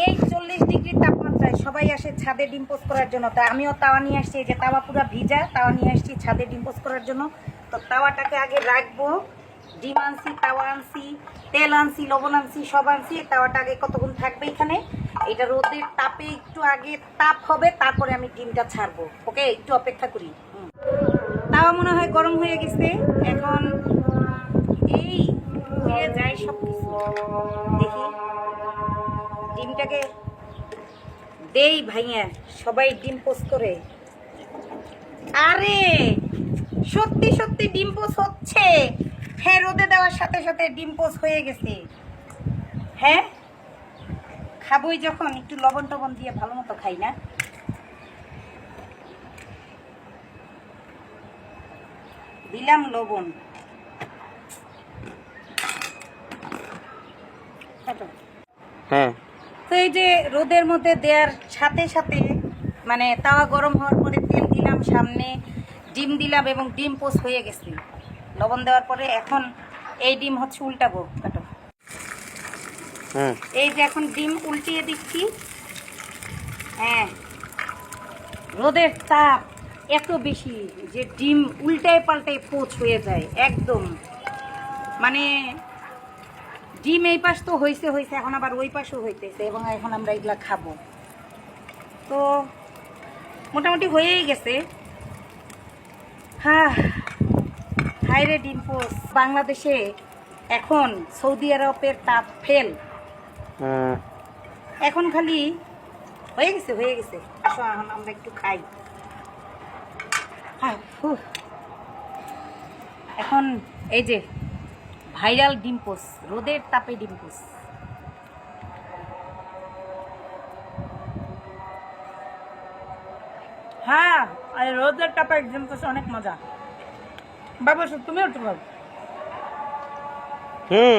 এই চল্লিশ ডিগ্রি তাপমাত্রায় সবাই আসে ছাদে ডিম পোস্ট করার জন্য। তাই আমিও তাওয়া নিয়ে আসছি, এই যে তাওয়া পুরো ভিজা, তাওয়া নিয়ে আসছি ছাদে ডিম পোস্ট করার জন্য। তো তাওয়াটাকে আগে রাখব, ডিম আনছি, তাওয়া আনছি, তেল আনছি, লবণ আনছি, সব আনছি তাওয়াটা আগে কতক্ষণ থাকবে এখানে? এটা রোদের তাপে একটু আগে তাপ হবে, তারপরে আমি ডিমটা ছাড়বো। ওকে, একটু অপেক্ষা করি। তাওয়া মনে হয় গরম হয়ে গেছে। এখন এই হয়ে যায় সব কিছু দেখি। ডিমটাকে দেই ভাইয়া, সবাই ডিম পোস্ট করে। আরে, সত্যি সত্যি ডিম পোস্ট হচ্ছে। হ্যাঁ রোদে দেওয়ার সাথে সাথে ডিম পোস্ট হয়ে গেছে। হ্যাঁ খাবই যখন, একটু লবণ টবণ দিয়ে ভালো মতো খাই না। দিলাম লবণ। হ্যাঁ তো এই যে রোদের মধ্যে দেওয়ার সাথে সাথে মানে তাওয়া গরম হওয়ার পরে তেল দিলাম সামনে ডিম দিলাম এবং ডিম পোস হয়ে গেছে। লবণ দেওয়ার পরে এখন এই ডিম হচ্ছে উল্টাবো কাটো এই যে এখন ডিম উল্টিয়ে দিচ্ছি। হ্যাঁ। রোদের তাপ এত বেশি যে ডিম উল্টায় পাল্টায় পোচ হয়ে যায় একদম। মানে ডিম এই পাশ তো হয়েছে হয়েছে এখন আবার ওই পাশও হইতেছে এবং এখন আমরা এগুলা খাব। তো মোটামুটি হয়েই গেছে। হ্যাঁ হাইরে ডিম পোস বাংলাদেশে এখন সৌদি আরবের তাপ ফেল। এখন খালি হয়ে গেছে হয়ে গেছে। আসো এখন আমরা একটু খাই। হ্যাঁ। এখন এই যে ভাইরাল ডিম্পোস রোদের তাপে ডিম্পোস হ্যাঁ আর রোদের তাপে ডিম্পোস অনেক মজা বাবা তুমিও একটু খাও হুম